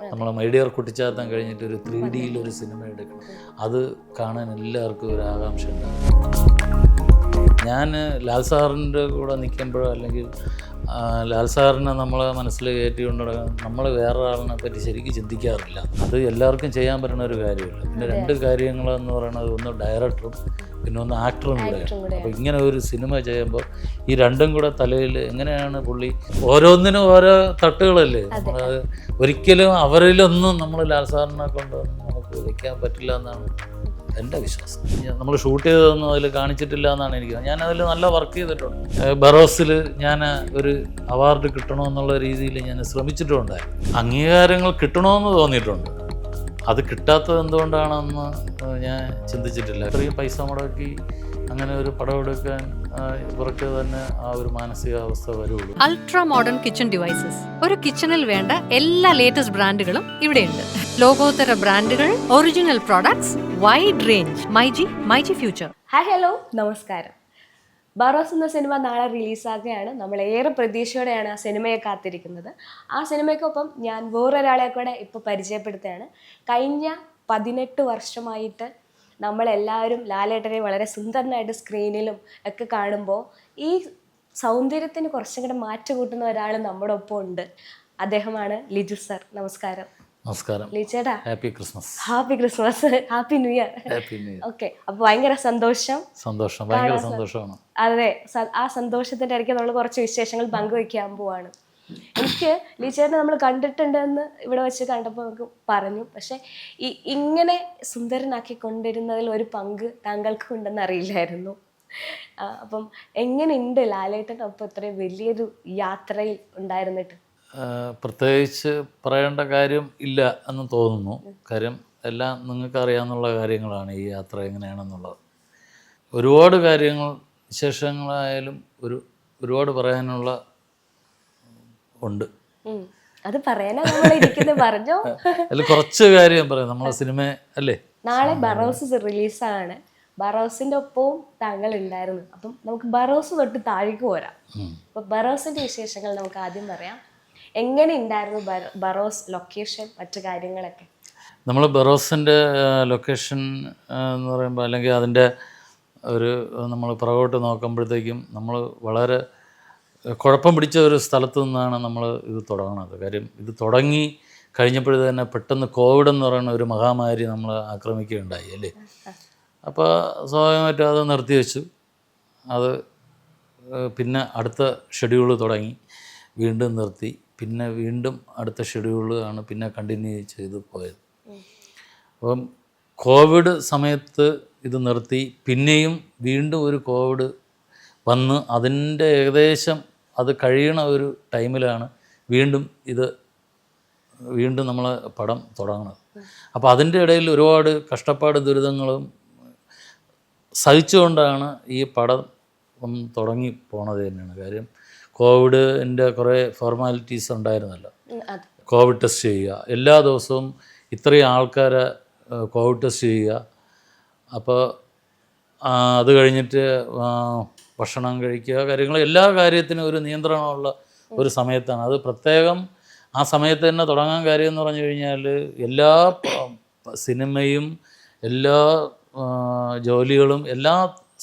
നമ്മൾ മൈഡിയർ കുട്ടിച്ചാത്തം കഴിഞ്ഞിട്ട് ഒരു ത്രീ ഡിയിൽ ഒരു സിനിമ എടുക്കണം. അത് കാണാൻ എല്ലാവർക്കും ഒരു ആകാംക്ഷ ഉണ്ടാകും ഞാൻ ലാൽ സാറിന്റെ കൂടെ നിൽക്കുമ്പോഴോ അല്ലെങ്കിൽ ലാൽ സാറിനെ നമ്മൾ മനസ്സിൽ കയറ്റിക്കൊണ്ട് നമ്മൾ വേറെ ആളിനെ പറ്റി ശരിക്കും ചിന്തിക്കാറില്ല. അത് എല്ലാവർക്കും ചെയ്യാൻ പറ്റുന്ന ഒരു കാര്യമില്ല. പിന്നെ രണ്ട് കാര്യങ്ങളെന്ന് പറയുന്നത് ഒന്ന് ഡയറക്ടറും പിന്നെ ഒന്ന് ആക്ടറും കൂടെ അപ്പോൾ ഇങ്ങനെ ഒരു സിനിമ ചെയ്യുമ്പോൾ ഈ രണ്ടും കൂടെ തലയിൽ എങ്ങനെയാണ് പുള്ളി? ഓരോന്നിനും ഓരോ തട്ടുകളല്ലേ? നമ്മളത് ഒരിക്കലും അവരിലൊന്നും നമ്മൾ ലാൽ സാറിനെ കൊണ്ട് നമുക്ക് വയ്ക്കാൻ പറ്റില്ല എന്നാണ് എന്റെ വിശ്വാസം. നമ്മൾ ഷൂട്ട് ചെയ്തതൊന്നും അതിൽ കാണിച്ചിട്ടില്ല എന്നാണ് എനിക്ക് ഞാൻ അതിൽ നല്ല വർക്ക് ചെയ്തിട്ടുണ്ട്. ബറോസിൽ ഞാൻ ഒരു അവാർഡ് കിട്ടണമെന്നുള്ള രീതിയിൽ ഞാൻ ശ്രമിച്ചിട്ടുണ്ടായിരുന്നു അംഗീകാരങ്ങൾ കിട്ടണമെന്ന് തോന്നിയിട്ടുണ്ട്. അത് കിട്ടാത്തത് എന്തുകൊണ്ടാണെന്ന് ഞാൻ ചിന്തിച്ചിട്ടില്ല. അത്രയും പൈസ മുടക്കി അങ്ങനെ ഒരു പടം എടുക്കാൻ ഇവർക്ക് തന്നെ ആ ഒരു മാനസികാവസ്ഥ വരുള്ളൂ. അൾട്രാ മോഡേൺ കിച്ചൺ ഡിവൈസസ് ഒരു കിച്ചണിൽ വേണ്ട എല്ലാ ലേറ്റസ്റ്റ് ബ്രാൻഡുകളും ഇവിടെയുണ്ട്. ലോകോത്തര ബ്രാൻഡുകൾ original products wide range myG myG future hi hello നമസ്കാരം. ബറോസ് എന്ന സിനിമ നാളെ റിലീസാകുകയാണ്. നമ്മൾ ഏറെ പ്രതീക്ഷയോടെയാണ് ആ സിനിമയെ കാത്തിരിക്കുന്നത്. ആ സിനിമയ്ക്കൊപ്പം ഞാൻ വേറൊരാളെ കൂടെ ഇപ്പോൾ പരിചയപ്പെടുത്തുകയാണ്. കഴിഞ്ഞ പതിനെട്ട് വർഷമായിട്ട് നമ്മളെല്ലാവരും ലാലേട്ടനെ വളരെ സുന്ദരനായിട്ട് സ്ക്രീനിലും ഒക്കെ കാണുമ്പോൾ ഈ സൗന്ദര്യത്തിന് കുറച്ചും കൂടെ മാറ്റം കൂട്ടുന്ന ഒരാൾ നമ്മുടെ ഒപ്പം ഉണ്ട്. അദ്ദേഹമാണ് ലിജു സർ നമസ്കാരം. നമസ്കാരം. ലിജേടാ happy Christmas happy Christmas happy new year happy new year okay അപ്പോൾ ഭയങ്കര സന്തോഷം. സന്തോഷം. ഭയങ്കര സന്തോഷമാണ്. അതെ. ആ സന്തോഷത്തിന്റെ ഇടയ്ക്ക് നമ്മൾ കുറച്ച് വിശേഷങ്ങൾ പങ്കുവെക്കാൻ പോവാണ്. എനിക്ക് ലീച്ചേട്ടനെ നമ്മൾ കണ്ടിട്ടുണ്ടെന്ന് ഇവിടെ വെച്ച് കണ്ടപ്പോൾ നമുക്ക് പറഞ്ഞു. പക്ഷെ ഈ ഇങ്ങനെ സുന്ദരനാക്കി കൊണ്ടിരുന്നതിൽ ഒരു പങ്ക് താങ്കൾക്കും ഉണ്ടെന്ന് അറിയില്ലായിരുന്നു. അപ്പം എങ്ങനെയുണ്ട് ലാലേട്ടൻ അപ്പം ഇത്രയും വലിയൊരു യാത്രയിൽ ഉണ്ടായിരുന്നിട്ട്? പ്രത്യേകിച്ച് പറയേണ്ട കാര്യം ഇല്ല എന്ന് തോന്നുന്നു. കാര്യം എല്ലാം നിങ്ങൾക്ക് അറിയാവുന്ന കാര്യങ്ങളാണ് ഈ യാത്ര എങ്ങനെയാണെന്നുള്ളത്. ഒരുപാട് കാര്യങ്ങൾ വിശേഷങ്ങളായാലും ഒരു ഒരുപാട് പറയാനുള്ള ഉണ്ട്. അത് പറയാനാ പറഞ്ഞോ. അല്ല കുറച്ച് കാര്യം പറയാം. നമ്മളെ സിനിമ അല്ലേ? നാളെ ബറോസ് റിലീസാണ്. ബറോസിന്റെ ഒപ്പവും താങ്കൾ ഉണ്ടായിരുന്നു അപ്പം നമുക്ക് ബറോസ് തൊട്ട് താഴേക്ക് പോരാം. അപ്പൊ ബറോസിന്റെ വിശേഷങ്ങൾ നമുക്ക് ആദ്യം പറയാം. എങ്ങനെ ഉണ്ടായിരുന്നു ബറ- ബറോസ് ലൊക്കേഷൻ മറ്റു കാര്യങ്ങളൊക്കെ? നമ്മൾ ബറോസിന്റെ ലൊക്കേഷൻ എന്ന് പറയുമ്പോൾ അല്ലെങ്കിൽ അതിന്റെ ഒരു നമ്മൾ പുറകോട്ട് നോക്കുമ്പോഴത്തേക്കും നമ്മൾ വളരെ കുഴപ്പം പിടിച്ച ഒരു സ്ഥലത്ത് നിന്നാണ് നമ്മൾ ഇത് തുടങ്ങുന്നത് കാര്യം ഇത് തുടങ്ങി കഴിഞ്ഞപ്പോഴേ തന്നെ പെട്ടെന്ന് കോവിഡ് എന്ന് പറയുന്ന ഒരു മഹാമാരി നമ്മൾ ആക്രമിക്കുകയുണ്ടായി അല്ലേ? അപ്പോൾ സ്വാഭാവികമായിട്ടും അത് നിർത്തി വെച്ചു. അത് പിന്നെ അടുത്ത ഷെഡ്യൂൾ തുടങ്ങി. വീണ്ടും നിർത്തി. പിന്നെ വീണ്ടും അടുത്ത ഷെഡ്യൂൾ ആണ് പിന്നെ കണ്ടിന്യൂ ചെയ്ത് പോയത്. അപ്പം കോവിഡ് സമയത്ത് ഇത് നിർത്തി. പിന്നെയും വീണ്ടും ഒരു കോവിഡ് വന്ന് അതിന്റെ ഏകദേശം അത് കഴിയണ ഒരു ടൈമിലാണ് വീണ്ടും ഇത് വീണ്ടും നമ്മൾ പടം തുടങ്ങുന്നത് അപ്പോൾ അതിന്റെ ഇടയിൽ ഒരുപാട് കഷ്ടപ്പാട് ദുരിതങ്ങളും സഹിച്ചുകൊണ്ടാണ് ഈ പടം ഒന്ന് തുടങ്ങി പോണത് തന്നെയാണ്. കാര്യം കോവിഡിന്റെ കുറേ ഫോർമാലിറ്റീസ് ഉണ്ടായിരുന്നല്ലോ. കോവിഡ് ടെസ്റ്റ് ചെയ്യുക. എല്ലാ ദിവസവും ഇത്രയും ആൾക്കാരെ കോവിഡ് ടെസ്റ്റ് ചെയ്യുക. അപ്പോൾ അത് കഴിഞ്ഞിട്ട് ഭക്ഷണം കഴിക്കുക കാര്യങ്ങൾ എല്ലാ കാര്യത്തിനും ഒരു നിയന്ത്രണമുള്ള ഒരു സമയത്താണ്. അത് പ്രത്യേകം ആ സമയത്ത് തന്നെ തുടങ്ങാൻ കാര്യം എന്ന് പറഞ്ഞു കഴിഞ്ഞാൽ എല്ലാ സിനിമയും എല്ലാ ജോലികളും എല്ലാ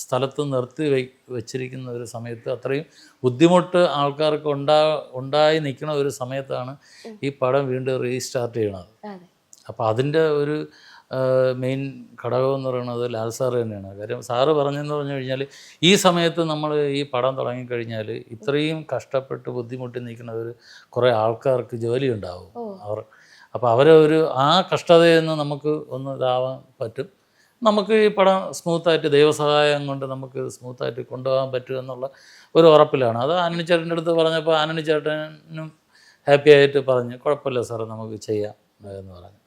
സ്ഥലത്തും നിർത്തി വെ വെച്ചിരിക്കുന്ന ഒരു സമയത്ത് അത്രയും ബുദ്ധിമുട്ട് ആൾക്കാർക്ക് ഉണ്ടാ ഉണ്ടായി നിൽക്കുന്ന ഒരു സമയത്താണ് ഈ പടം വീണ്ടും റീസ്റ്റാർട്ട് ചെയ്യണത്. അപ്പോൾ അതിന്റെ ഒരു മെയിൻ ഘടകം എന്ന് പറയുന്നത് ലാൽ സാറ് തന്നെയാണ്. കാര്യം സാറ് പറഞ്ഞെന്ന് പറഞ്ഞു കഴിഞ്ഞാൽ ഈ സമയത്ത് നമ്മൾ ഈ പടം തുടങ്ങിക്കഴിഞ്ഞാൽ ഇത്രയും കഷ്ടപ്പെട്ട് ബുദ്ധിമുട്ടി നിൽക്കുന്ന ഒരു കുറേ ആൾക്കാർക്ക് ജോലി ഉണ്ടാവും അവർ അപ്പോൾ അവരെ ഒരു ആ കഷ്ടതയിൽ നിന്ന് നമുക്ക് ഒന്ന് ഇതാവാൻ പറ്റും. നമുക്ക് ഈ പടം സ്മൂത്തായിട്ട് ദൈവസഹായം കൊണ്ട് നമുക്ക് സ്മൂത്തായിട്ട് കൊണ്ടുപോകാൻ പറ്റും എന്നുള്ള ഒരു ഉറപ്പിലാണ്. അത് ആനണി ചേട്ടന്റെ അടുത്ത് പറഞ്ഞപ്പോൾ ആനണി ചേട്ടനും ഹാപ്പി ആയിട്ട് പറഞ്ഞു കുഴപ്പമില്ല സാറേ നമുക്ക് ചെയ്യാം എന്ന് പറഞ്ഞു.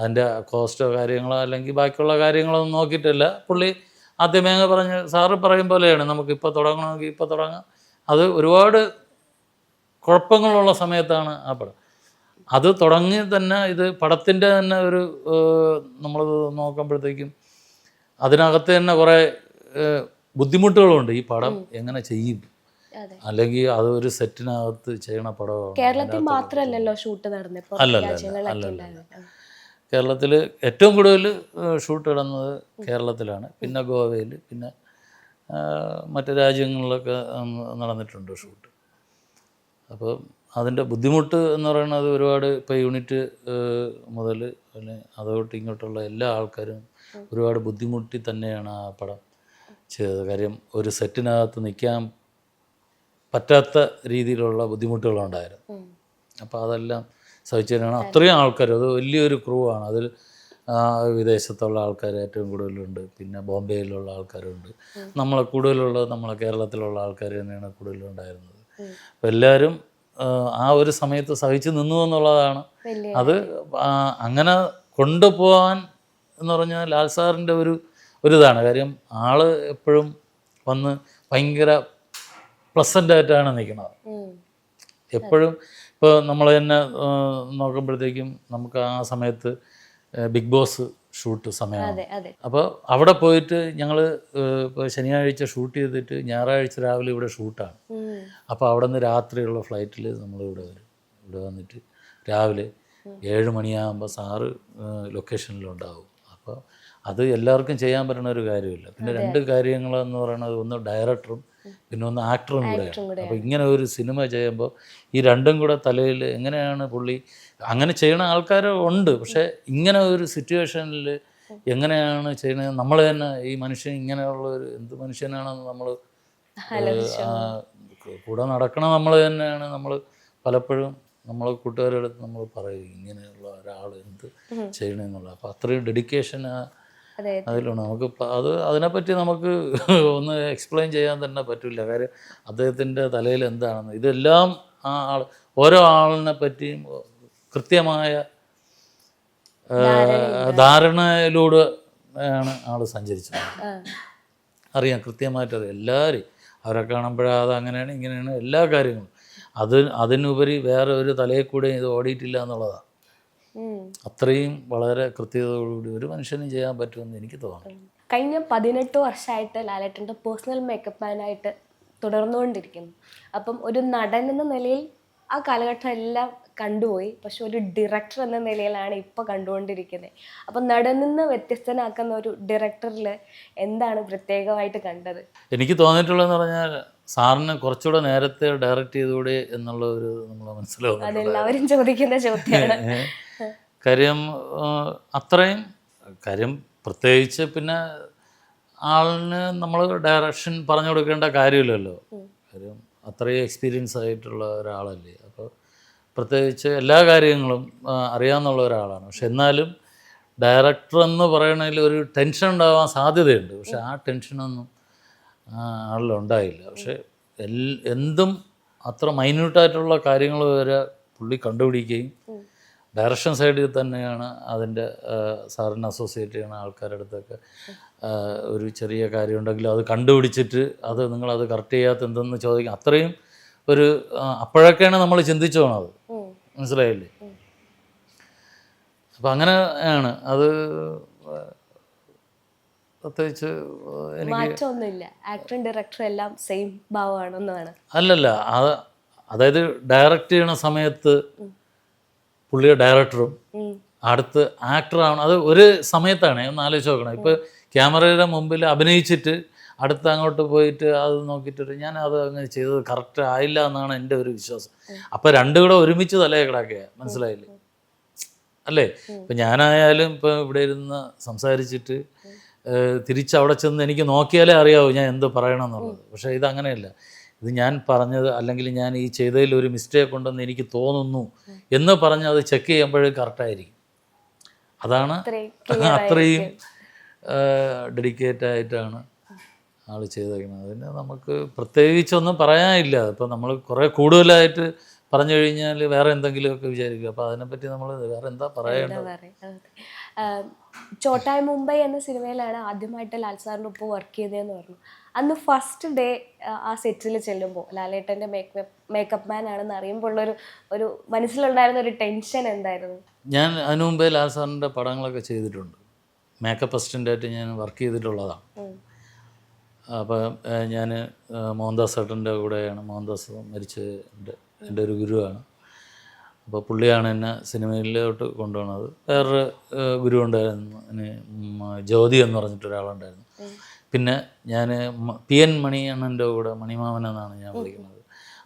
അതിന്റെ കോസ്റ്റോ കാര്യങ്ങളോ അല്ലെങ്കിൽ ബാക്കിയുള്ള കാര്യങ്ങളോ ഒന്നും നോക്കിയിട്ടില്ല. പുള്ളി ആദ്യമേ പറഞ്ഞ് സാറ് പറയും പോലെയാണ് നമുക്ക് ഇപ്പോൾ തുടങ്ങണമെങ്കിൽ ഇപ്പോൾ തുടങ്ങാം. അത് ഒരുപാട് കുഴപ്പങ്ങളുള്ള സമയത്താണ് ആ പടം. അത് തുടങ്ങി തന്നെ ഇത് പടത്തിന്റെ തന്നെ ഒരു നമ്മളത് നോക്കുമ്പോഴത്തേക്കും അതിനകത്ത് തന്നെ കുറേ ബുദ്ധിമുട്ടുകളുണ്ട് ഈ പടം എങ്ങനെ ചെയ്യും? അല്ലെങ്കിൽ അത് ഒരു സെറ്റിനകത്ത് ചെയ്യണ പടം കേരളത്തിൽ മാത്രമല്ലല്ലോ ഷൂട്ട് നടന്നത് അല്ലല്ലോ അല്ലല്ല. കേരളത്തിൽ ഏറ്റവും കൂടുതൽ ഷൂട്ട് ഇടുന്നത് കേരളത്തിലാണ്. പിന്നെ ഗോവയിൽ പിന്നെ മറ്റു രാജ്യങ്ങളിലൊക്കെ നടന്നിട്ടുണ്ട് ഷൂട്ട് അപ്പോൾ അതിന്റെ ബുദ്ധിമുട്ട് എന്ന് പറയുന്നത് ഒരുപാട് ഇപ്പോൾ യൂണിറ്റ് മുതൽ പിന്നെ അതോട്ട് ഇങ്ങോട്ടുള്ള എല്ലാ ആൾക്കാരും ഒരുപാട് ബുദ്ധിമുട്ടി തന്നെയാണ് ആ പടം ചെയ്തത്. കാര്യം ഒരു സെറ്റിനകത്ത് നിൽക്കാൻ പറ്റാത്ത രീതിയിലുള്ള ബുദ്ധിമുട്ടുകളുണ്ടായിരുന്നു അപ്പോൾ അതെല്ലാം സഹിച്ചു തന്നെയാണ് അത്രയും ആൾക്കാർ അത് വലിയൊരു ക്രൂ ആണ്. അതിൽ വിദേശത്തുള്ള ആൾക്കാർ ഏറ്റവും കൂടുതലുണ്ട്. പിന്നെ ബോംബെയിലുള്ള ആൾക്കാരുണ്ട്. നമ്മളെ കൂടുതലുള്ളത് നമ്മളെ കേരളത്തിലുള്ള ആൾക്കാർ തന്നെയാണ് കൂടുതലുണ്ടായിരുന്നത്. അപ്പം എല്ലാവരും ആ, ആ ഒരു സമയത്ത് സഹിച്ചു നിന്നു എന്നുള്ളതാണ്. അത് അങ്ങനെ കൊണ്ടുപോകാൻ എന്ന് പറഞ്ഞാൽ ലാൽ സാറിന്റെ ഒരു ഒരു ഇതാണ് കാര്യം ആൾ എപ്പോഴും വന്ന് ഭയങ്കര പ്ലസന്റ് ആയിട്ടാണ് നിൽക്കുന്നത്. എപ്പോഴും ഇപ്പോൾ നമ്മൾ തന്നെ നോക്കുമ്പോഴത്തേക്കും നമുക്ക് ആ സമയത്ത് ബിഗ് ബോസ് ഷൂട്ട് സമയമാണ്. അപ്പോൾ അവിടെ പോയിട്ട് ഞങ്ങൾ ഇപ്പോൾ ശനിയാഴ്ച ഷൂട്ട് ചെയ്തിട്ട് ഞായറാഴ്ച രാവിലെ ഇവിടെ ഷൂട്ടാണ്. അപ്പോൾ അവിടെ നിന്ന് രാത്രിയുള്ള ഫ്ലൈറ്റിൽ നമ്മൾ ഇവിടെ വരും. ഇവിടെ വന്നിട്ട് രാവിലെ ഏഴ് മണിയാകുമ്പോൾ സാറ് ലൊക്കേഷനിലുണ്ടാവും. അപ്പോൾ അത് എല്ലാവർക്കും ചെയ്യാൻ പറ്റുന്ന ഒരു കാര്യമില്ല. പിന്നെ രണ്ട് കാര്യങ്ങളെന്ന് പറയുന്നത് ഒന്ന് ഡയറക്ടറും പിന്നെ ഒന്ന് ആക്ടറും കൂടെ. അപ്പോൾ ഇങ്ങനെ ഒരു സിനിമ ചെയ്യുമ്പോൾ ഈ രണ്ടും കൂടെ തലയിൽ എങ്ങനെയാണ് പുള്ളി? അങ്ങനെ ചെയ്യണ ആൾക്കാർ ഉണ്ട്. പക്ഷേ ഇങ്ങനെ ഒരു സിറ്റുവേഷനിൽ എങ്ങനെയാണ് ചെയ്യുന്നത് നമ്മൾ തന്നെ ഈ മനുഷ്യൻ ഇങ്ങനെയുള്ള ഒരു എന്ത് മനുഷ്യനാണെന്ന് നമ്മൾ കൂടെ നടക്കണ നമ്മൾ തന്നെയാണ് നമ്മൾ പലപ്പോഴും നമ്മൾ കൂട്ടുകാരുടെ അടുത്ത് നമ്മൾ പറയും ഇങ്ങനെയുള്ള ഒരാൾ എന്ത് ചെയ്യണമെന്നുള്ള അപ്പോൾ അത്രയും ഡെഡിക്കേഷൻ അതെ അതിലുണ്ട്. നമുക്ക് അത് അതിനെപ്പറ്റി നമുക്ക് ഒന്ന് എക്സ്പ്ലെയിൻ ചെയ്യാൻ തന്നെ പറ്റില്ല. കാര്യം അദ്ദേഹത്തിന്റെ തലയിൽ എന്താണെന്ന്. ഇതെല്ലാം ആ ആൾ ഓരോ ആളിനെ പറ്റിയും കൃത്യമായ ധാരണയിലൂടെ ആണ് ആൾ സഞ്ചരിച്ചത്. അറിയാം കൃത്യമായിട്ട് അറിയാം. എല്ലാവരും അവരെ കാണുമ്പോഴാ അത് അങ്ങനെയാണ് ഇങ്ങനെയാണ് എല്ലാ കാര്യങ്ങളും. അത് അതിനുപരി വേറെ ഒരു തലയിൽ കൂടെ ഇത് ഓടിയിട്ടില്ല എന്നുള്ളതാണ്. അത്രയും വളരെ കൃത്യതയോടുകൂടി ഒരു മനുഷ്യനും ചെയ്യാൻ പറ്റുമെന്ന് എനിക്ക് തോന്നുന്നു. കഴിഞ്ഞ പതിനെട്ട് വർഷമായിട്ട് ലാലേട്ടന്റെ പേഴ്സണൽ മേക്കപ്പ് മാനായിട്ട് തുടർന്നുകൊണ്ടിരിക്കുന്നു. അപ്പം ഒരു നടൻ എന്ന നിലയിൽ ആ കാലഘട്ടം എല്ലാം കണ്ടുപോയി. പക്ഷെ ഒരു ഡയറക്ടർ എന്ന നിലയിലാണ് ഇപ്പോൾ കണ്ടുകൊണ്ടിരിക്കുന്നത്. അപ്പം നടനിൽ നിന്ന് വ്യത്യസ്തനാക്കുന്ന ഒരു ഡയറക്ടറിൽ എന്താണ് പ്രത്യേകമായിട്ട് കണ്ടത്? എനിക്ക് തോന്നിയിട്ടുള്ളതെന്ന് പറഞ്ഞാൽ സാറിന് കുറച്ചുകൂടെ നേരത്തെ ഡയറക്റ്റ് ചെയ്തുകൂടെ എന്നുള്ള ഒരു നമ്മൾ മനസ്സിലാവും ചോദിക്കുന്ന ചോദ്യമാണ് കാര്യം അത്രയും കാര്യം പ്രത്യേകിച്ച് പിന്നെ ആളിന് നമ്മൾ ഡയറക്ഷൻ പറഞ്ഞു കൊടുക്കേണ്ട കാര്യമില്ലല്ലോ. കാര്യം അത്രയും എക്സ്പീരിയൻസ് ആയിട്ടുള്ള ഒരാളല്ലേ. അപ്പോൾ പ്രത്യേകിച്ച് എല്ലാ കാര്യങ്ങളും അറിയാമെന്നുള്ള ഒരാളാണ്. പക്ഷെ എന്നാലും ഡയറക്ടർ എന്ന് പറയണതിൽ ഒരു ടെൻഷൻ ഉണ്ടാവാൻ സാധ്യതയുണ്ട്. പക്ഷെ ആ ടെൻഷനൊന്നും ആ ആളിലുണ്ടായില്ല. പക്ഷേ എൽ എന്തും അത്ര മൈന്യൂട്ടായിട്ടുള്ള കാര്യങ്ങൾ വരെ പുള്ളി കണ്ടുപിടിക്കുകയും ഡയറക്ഷൻ സൈഡിൽ തന്നെയാണ് അതിന്റെ സാറിന് അസോസിയേറ്റ് ചെയ്യുന്ന ആൾക്കാരുടെ അടുത്തൊക്കെ ഒരു ചെറിയ കാര്യം ഉണ്ടെങ്കിൽ അത് കണ്ടുപിടിച്ചിട്ട് അത് നിങ്ങളത് കറക്റ്റ് ചെയ്യാത്ത എന്തെന്ന് ചോദിക്കും. അത്രയും ഒരു അപ്പോഴൊക്കെയാണ് നമ്മൾ ചിന്തിച്ചു പോണത്. മനസ്സിലായില്ലേ? അപ്പം അങ്ങനെ ആണ്. അത് പ്രത്യേകിച്ച് എനിക്ക് മാറ്റമൊന്നുമില്ല. ആക്ടറും ഡയറക്ടറും എല്ലാം സെയിം ഭാവമാണെന്നാണ്. അല്ലല്ല അത് അതായത് ഡയറക്റ്റ് ചെയ്യണ സമയത്ത് പുള്ളിയെ ഡയറക്ടറും. അടുത്ത് ആക്ടറാണ് അത് ഒരു സമയത്താണ് ഒന്ന് ആലോചിച്ച് നോക്കണം. ഇപ്പോൾ ക്യാമറയുടെ മുമ്പിൽ അഭിനയിച്ചിട്ട് അടുത്ത് അങ്ങോട്ട് പോയിട്ട് അത് നോക്കിയിട്ട് ഞാൻ അത് അങ്ങനെ ചെയ്തത് കറക്റ്റ് ആയില്ല എന്നാണ് എന്റെ ഒരു വിശ്വാസം. അപ്പോൾ രണ്ടും കൂടെ ഒരുമിച്ച് തലയെ കിടക്കുക മനസ്സിലായില്ലേ? അല്ലേ? ഇപ്പം ഞാനായാലും ഇപ്പം ഇവിടെ ഇരുന്ന് സംസാരിച്ചിട്ട് തിരിച്ച് അവിടെ ചെന്ന് എനിക്ക് നോക്കിയാലേ അറിയാവൂ ഞാൻ എന്ത് പറയണം എന്നുള്ളത് പക്ഷേ ഇത് അങ്ങനെയല്ല ഇത് ഞാൻ പറഞ്ഞത് അല്ലെങ്കിൽ ഞാൻ ഈ ചെയ്തതിൽ ഒരു മിസ്റ്റേക്ക് ഉണ്ടെന്ന് എനിക്ക് തോന്നുന്നു എന്ന് പറഞ്ഞ് അത് ചെക്ക് ചെയ്യുമ്പോഴേ കറക്റ്റായിരിക്കും അതാണ് അത്രയും ഡെഡിക്കേറ്റ് ആയിട്ടാണ് ആൾ ചെയ്തേക്കുന്നത്. അതിന് നമുക്ക് പ്രത്യേകിച്ചൊന്നും പറയാനില്ല. ഇപ്പം നമ്മൾ കുറേ കൂടുതലായിട്ട് പറഞ്ഞു കഴിഞ്ഞാൽ വേറെ എന്തെങ്കിലുമൊക്കെ വിചാരിക്കും. അപ്പോൾ അതിനെപ്പറ്റി നമ്മൾ വേറെ എന്താ പറയേണ്ടത്? ചോട്ടായ് മുംബൈ എന്ന സിനിമയിലാണ് ആദ്യമായിട്ട് ലാൽ സാറിന്റെ ഒപ്പം വർക്ക് ചെയ്തതെന്ന് പറഞ്ഞു. അന്ന് ഫസ്റ്റ് ഡേ ആ സെറ്റിൽ ചെല്ലുമ്പോൾ ലാലേട്ടന്റെ മേക്കപ്പ് മേക്കപ്പ് മാൻ ആണെന്ന് അറിയുമ്പോൾ ഉള്ളൊരു ഒരു മനസ്സിലുണ്ടായിരുന്ന ഒരു ടെൻഷൻ എന്തായിരുന്നു? ഞാൻ അതിനു മുമ്പേ ലാൽ സാറിന്റെ പടങ്ങളൊക്കെ ചെയ്തിട്ടുണ്ട്. മേക്കപ്പ് അസിസ്റ്റന്റായിട്ട് ഞാൻ വർക്ക് ചെയ്തിട്ടുള്ളതാണ്. അപ്പം അപ്പോൾ ഞാൻ മോഹൻദാസ് ഏട്ടന്റെ കൂടെയാണ് മോഹൻദാസ് മരിച്ചത് എന്റെ ഒരു ഗുരുവാണ്. അപ്പോൾ പുള്ളിയാണ് എന്നെ സിനിമയിലോട്ട് കൊണ്ടുപോകുന്നത് വേറൊരു ഗുരു ഉണ്ടായിരുന്നു. ജ്യോതി എന്ന് പറഞ്ഞിട്ട് ഒരാളുണ്ടായിരുന്നു. പിന്നെ ഞാൻ പി എൻ മണിയണ്ണന്റെ കൂടെ മണിമാമൻ എന്നാണ് ഞാൻ വിളിക്കുന്നത്.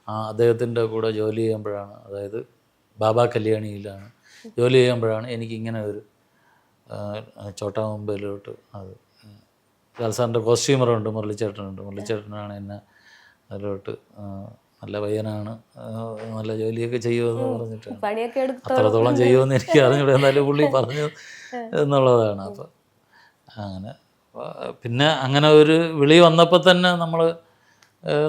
ആ അദ്ദേഹത്തിന്റെ കൂടെ ജോലി ചെയ്യുമ്പോഴാണ് അതായത് ബാബ കല്യാണിയിലാണ് ജോലി ചെയ്യുമ്പോഴാണ് എനിക്കിങ്ങനെ ഒരു ചോട്ടാ മുമ്പിലോട്ട് അത് ലാൽസാറിന്റെ കോസ്റ്റ്യൂമറുണ്ട് മുരളിച്ചേട്ടനുണ്ട്. മുരളിച്ചേട്ടനാണ് എന്നെ അതിലോട്ട് നല്ല പയ്യനാണ്. നല്ല ജോലിയൊക്കെ ചെയ്യുമെന്ന് എടുത്ത് അത്രത്തോളം ചെയ്യുമെന്ന് എനിക്ക് അറിഞ്ഞൂടെ എന്നാലും പുള്ളി പറഞ്ഞു എന്നുള്ളതാണ്. അപ്പം അങ്ങനെ. പിന്നെ അങ്ങനെ ഒരു വിളി വന്നപ്പോൾ തന്നെ നമ്മൾ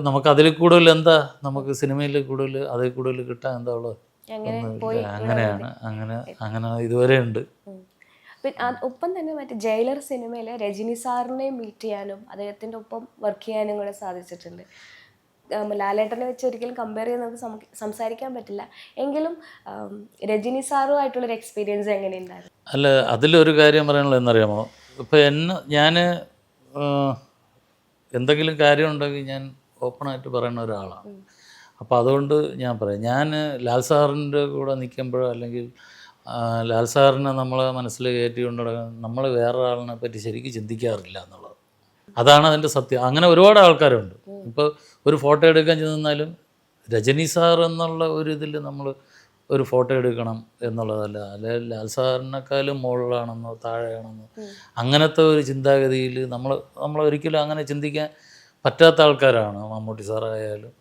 നമുക്ക് അതിൽ കൂടുതൽ എന്താ? നമുക്ക് സിനിമയിൽ കൂടുതൽ അതിൽ കൂടുതൽ കിട്ടാൻ എന്താ ഉള്ളത്. അങ്ങനെയാണ്. അങ്ങനെ അങ്ങനെ ഇതുവരെ ഉണ്ട്. ഒപ്പം തന്നെ മറ്റേ ജയിലർ സിനിമയിലെ രജനി സാറിനെ മീറ്റ് ചെയ്യാനും അദ്ദേഹത്തിന്റെ ഒപ്പം വർക്ക് ചെയ്യാനും കൂടെ സാധിച്ചിട്ടുണ്ട്. ലാലേട്ടനെ വെച്ച് ഒരിക്കലും കമ്പയർ ചെയ്ത് നമുക്ക് സംസാരിക്കാൻ പറ്റില്ല. എങ്കിലും രജനി സാറുമായിട്ടുള്ളൊരു എക്സ്പീരിയൻസ് എങ്ങനെയുണ്ടായിരുന്നു? അല്ല അതിലൊരു കാര്യം പറയാനുള്ളത് എന്നറിയാമോ? ഇപ്പം എന്നെ ഞാൻ എന്തെങ്കിലും കാര്യം ഉണ്ടെങ്കിൽ ഞാൻ ഓപ്പണായിട്ട് പറയുന്ന ഒരാളാണ്. അപ്പോൾ അതുകൊണ്ട് ഞാൻ പറയാം. ഞാൻ ലാൽ സാറിന്റെ കൂടെ നിൽക്കുമ്പോഴോ അല്ലെങ്കിൽ ലാൽ സാറിനെ നമ്മൾ മനസ്സിൽ കയറ്റിക്കൊണ്ട് നമ്മൾ വേറെ ആളിനെ പറ്റി ശരിക്കും ചിന്തിക്കാറില്ല എന്നുള്ളത്. അതാണ് അതിന്റെ സത്യം. അങ്ങനെ ഒരുപാട് ആൾക്കാരുണ്ട്. ഇപ്പോൾ ഒരു ഫോട്ടോ എടുക്കാൻ ചെന്നാലും രജനി സാർ എന്നുള്ള ഒരു ഇതിൽ നമ്മൾ ഒരു ഫോട്ടോ എടുക്കണം എന്നുള്ളതല്ല. അല്ലെ ലാൽ സാറിനേക്കാളും മുകളിലാണെന്നോ താഴെയാണെന്നോ അങ്ങനത്തെ ഒരു ചിന്താഗതിയിൽ നമ്മൾ നമ്മൾ ഒരിക്കലും അങ്ങനെ ചിന്തിക്കാൻ പറ്റാത്ത ആൾക്കാരാണ് മമ്മൂട്ടി സാറായാലും.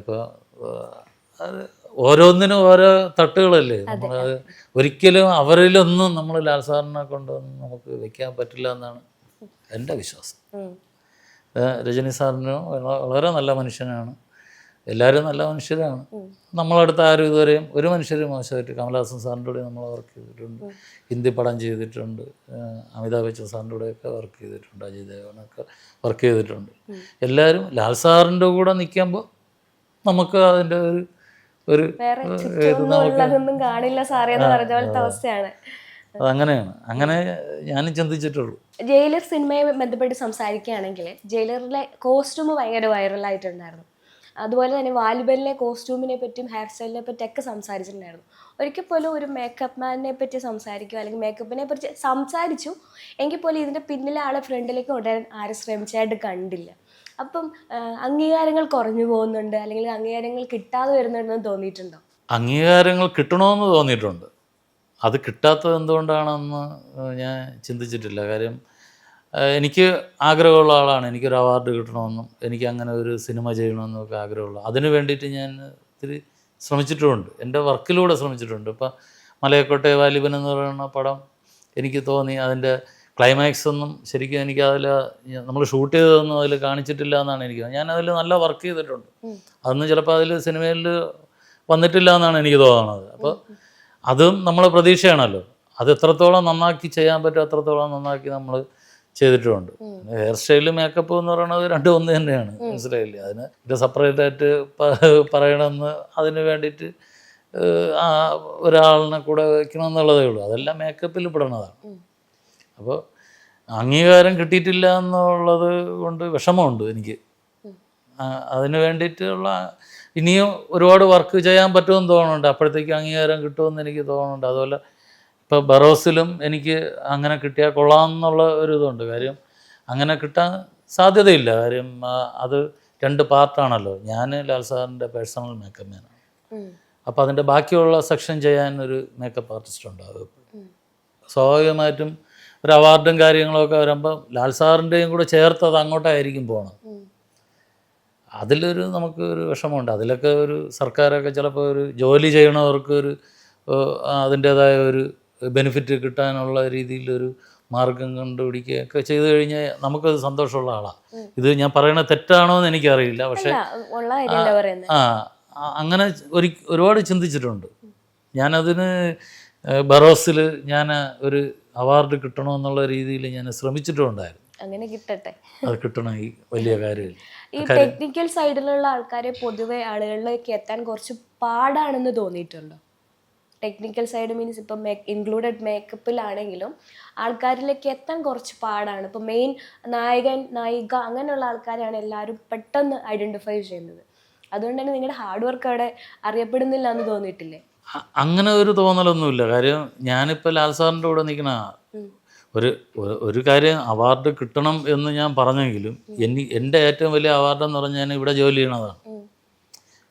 ഇപ്പോൾ അത് ഓരോന്നിനും ഓരോ തട്ടുകളല്ലേ. നമ്മൾ ഒരിക്കലും അവരിലൊന്നും നമ്മൾ ലാൽ സാറിനെ കൊണ്ടൊന്നും നമുക്ക് വെക്കാൻ പറ്റില്ല എന്നാണ് എന്റെ വിശ്വാസം. രജനി സാറിന് വളരെ നല്ല മനുഷ്യനാണ്. എല്ലാവരും നല്ല മനുഷ്യരാണ്. നമ്മളടുത്ത് ആരും ഇതുവരെയും ഒരു മനുഷ്യരും മോശമായിട്ട് കമലഹാസൻ സാറിന്റെ കൂടെ നമ്മൾ വർക്ക് ചെയ്തിട്ടുണ്ട്. ഹിന്ദി പടം ചെയ്തിട്ടുണ്ട്. അമിതാഭ് ബച്ചൻ സാറിന്റെ കൂടെയൊക്കെ വർക്ക് ചെയ്തിട്ടുണ്ട്. അജയ് ദേവനൊക്കെ വർക്ക് ചെയ്തിട്ടുണ്ട്. എല്ലാവരും ലാൽ സാറിന്റെ കൂടെ നിൽക്കുമ്പോൾ നമുക്ക് അതിന്റെ ഒരു ഒരു കാണില്ല സാറേ എന്ന് പറഞ്ഞ പോലത്തെ അവസ്ഥയാണ്. അതങ്ങനെയാണ്. അങ്ങനെ ഞാനും ചിന്തിച്ചിട്ടുള്ളൂ. ജയിലർ സിനിമയെ ബന്ധപ്പെട്ട് സംസാരിക്കുകയാണെങ്കിൽ ജയിലറിലെ കോസ്റ്റ്യൂം ഭയങ്കര വൈറലായിട്ടുണ്ടായിരുന്നു. അതുപോലെ തന്നെ വാലിബലിലെ കോസ്റ്റ്യൂമിനെ പറ്റിയും ഹെയർ സ്റ്റൈലിനെ പറ്റിയൊക്കെ സംസാരിച്ചിട്ടുണ്ടായിരുന്നു. ഒരിക്കൽ പോലും ഒരു മേക്കപ്പ് മാനിനെ പറ്റി സംസാരിക്കുക അല്ലെങ്കിൽ മേക്കപ്പിനെ പറ്റി സംസാരിച്ചു. എങ്കിൽ പോലും ഇതിന്റെ പിന്നിലെ ആളെ ഫ്രണ്ടിലേക്ക് കൊണ്ടുവരാൻ ആരും ശ്രമിച്ചായിട്ട് കണ്ടില്ല. അപ്പം അംഗീകാരങ്ങൾ കുറഞ്ഞു പോകുന്നുണ്ട്. അല്ലെങ്കിൽ അംഗീകാരങ്ങൾ കിട്ടാതെ വരുന്നുണ്ടെന്ന് തോന്നിയിട്ടുണ്ടോ? അംഗീകാരങ്ങൾ കിട്ടണമെന്ന് തോന്നിയിട്ടുണ്ട്. അത് കിട്ടാത്തത് എന്തുകൊണ്ടാണെന്ന് ഞാൻ ചിന്തിച്ചിട്ടില്ല. കാര്യം എനിക്ക് ആഗ്രഹമുള്ള ആളാണ്. എനിക്കൊരു അവാർഡ് കിട്ടണമെന്നും എനിക്ക് അങ്ങനെ ഒരു സിനിമ ചെയ്യണമെന്നും ഒക്കെ ആഗ്രഹമുള്ള. അതിന് വേണ്ടിയിട്ട് ഞാൻ ഇത്തിരി ശ്രമിച്ചിട്ടുമുണ്ട് എന്റെ വർക്കിലൂടെ ശ്രമിച്ചിട്ടുണ്ട്. ഇപ്പം മലയക്കോട്ടെ വാലിബൻ എന്ന് പറയുന്ന പടം എനിക്ക് തോന്നി. അതിന്റെ ക്ലൈമാക്സ് ഒന്നും ശരിക്കും എനിക്ക് അതിൽ നമ്മൾ ഷൂട്ട് ചെയ്തതൊന്നും അതിൽ കാണിച്ചിട്ടില്ല എന്നാണ് എനിക്ക് ഞാൻ അതിൽ നല്ല വർക്ക് ചെയ്തിട്ടുണ്ട്. അതൊന്നും ചിലപ്പോൾ അതിൽ സിനിമയിൽ വന്നിട്ടില്ല എന്നാണ് എനിക്ക് തോന്നുന്നത്. അപ്പോൾ അതും നമ്മൾ പ്രതീക്ഷയാണല്ലോ. അത് എത്രത്തോളം നന്നാക്കി ചെയ്യാൻ പറ്റും അത്രത്തോളം നന്നാക്കി നമ്മൾ ചെയ്തിട്ടുമുണ്ട് ഹെയർ സ്റ്റൈലും മേക്കപ്പ് എന്ന് പറയുന്നത് രണ്ടും ഒന്ന് തന്നെയാണ്. മനസ്സിലായില്ലേ? അതിന് ഇത് സെപ്പറേറ്റ് ആയിട്ട് പറയണമെന്ന് അതിന് വേണ്ടിയിട്ട് ആ ഒരാളിനെ കൂടെ വെക്കണമെന്നുള്ളതേ ഉള്ളൂ. അതെല്ലാം മേക്കപ്പിൽ പെടണതാണ് അപ്പോൾ അംഗീകാരം കിട്ടിയിട്ടില്ല എന്നുള്ളത് കൊണ്ട് വിഷമമുണ്ട് എനിക്ക്. അതിന് വേണ്ടിയിട്ടുള്ള ഇനിയും ഒരുപാട് വർക്ക് ചെയ്യാൻ പറ്റുമെന്ന് തോന്നുന്നുണ്ട്. അപ്പോഴത്തേക്ക് അംഗീകാരം കിട്ടുമെന്ന് എനിക്ക് തോന്നുന്നുണ്ട്. അതുപോലെ ഇപ്പോൾ ബറോസിലും എനിക്ക് അങ്ങനെ കിട്ടിയാൽ കൊള്ളാമെന്നുള്ള ഒരു ഇതുണ്ട്. കാര്യം അങ്ങനെ കിട്ടാൻ സാധ്യതയില്ല. കാര്യം അത് രണ്ട് പാർട്ടാണല്ലോ ഞാൻ ലാൽ സാറിന്റെ പേഴ്സണൽ മേക്കപ്പ് മാനാണ് അപ്പോൾ അതിന്റെ ബാക്കിയുള്ള സെക്ഷൻ ചെയ്യാൻ ഒരു മേക്കപ്പ് ആർട്ടിസ്റ്റ് ഉണ്ടാകും സ്വാഭാവികമായിട്ടും ഒരു അവാർഡും കാര്യങ്ങളൊക്കെ വരുമ്പോൾ ലാൽ സാറിന്റെയും കൂടെ ചേർത്ത് അത് അങ്ങോട്ടായിരിക്കും പോകണം അതിലൊരു നമുക്ക് ഒരു വിഷമമുണ്ട്. അതിലൊക്കെ ഒരു സർക്കാരൊക്കെ ചിലപ്പോൾ ഒരു ജോലി ചെയ്യണവർക്ക് ഒരു അതിന്റേതായ ഒരു ബെനിഫിറ്റ് കിട്ടാനുള്ള രീതിയിലൊരു മാർഗം കണ്ടുപിടിക്കുകയൊക്കെ ചെയ്തു കഴിഞ്ഞാൽ നമുക്കത് സന്തോഷമുള്ള ആളാണ് ഇത് ഞാൻ പറയണ തെറ്റാണോ എന്ന് എനിക്കറിയില്ല. പക്ഷേ ആ, അങ്ങനെ ഒരു ഒരുപാട് ചിന്തിച്ചിട്ടുണ്ട്. ഞാനതിന് ബറോസിൽ ഞാൻ ഒരു അവാർഡ് കിട്ടണമെന്നുള്ള രീതിയിൽ ഞാൻ ശ്രമിച്ചിട്ടുണ്ടായിരുന്നു. അങ്ങനെ കിട്ടട്ടെ. അത് കിട്ടണമെങ്കിൽ വലിയ കാര്യമില്ല. ഈ ടെക്നിക്കൽ സൈഡിലുള്ള ആൾക്കാരെ പൊതുവെ ആളുകളിലേക്ക് എത്താൻ കുറച്ച് പാടാണെന്ന് തോന്നിയിട്ടുണ്ടോ? ടെക്നിക്കൽ സൈഡ് മീൻസ് ഇപ്പം മേ ഇൻക്ലൂഡഡ് മേക്കപ്പിലാണെങ്കിലും ആൾക്കാരിലേക്ക് എത്താൻ കുറച്ച് പാടാണ്. ഇപ്പം മെയിൻ നായകൻ നായിക അങ്ങനെയുള്ള ആൾക്കാരാണ് എല്ലാവരും പെട്ടെന്ന് ഐഡന്റിഫൈ ചെയ്യുന്നത്. അതുകൊണ്ട് തന്നെ നിങ്ങളുടെ ഹാർഡ് വർക്ക് അവിടെ അറിയപ്പെടുന്നില്ല എന്ന് തോന്നിയിട്ടില്ലേ? അങ്ങനെ ഒരു തോന്നലൊന്നുമില്ല. കാര്യം ഞാനിപ്പോൾ ലാൽ സാറിന്റെ കൂടെ നിൽക്കണ ഒരു ഒരു- കാര്യം അവാർഡ് കിട്ടണം എന്ന് ഞാൻ പറഞ്ഞെങ്കിലും എനി എന്റെ ഏറ്റവും വലിയ അവാർഡ് എന്ന് പറഞ്ഞാൽ ഞാൻ ഇവിടെ ജോലി ചെയ്യണതാണ്.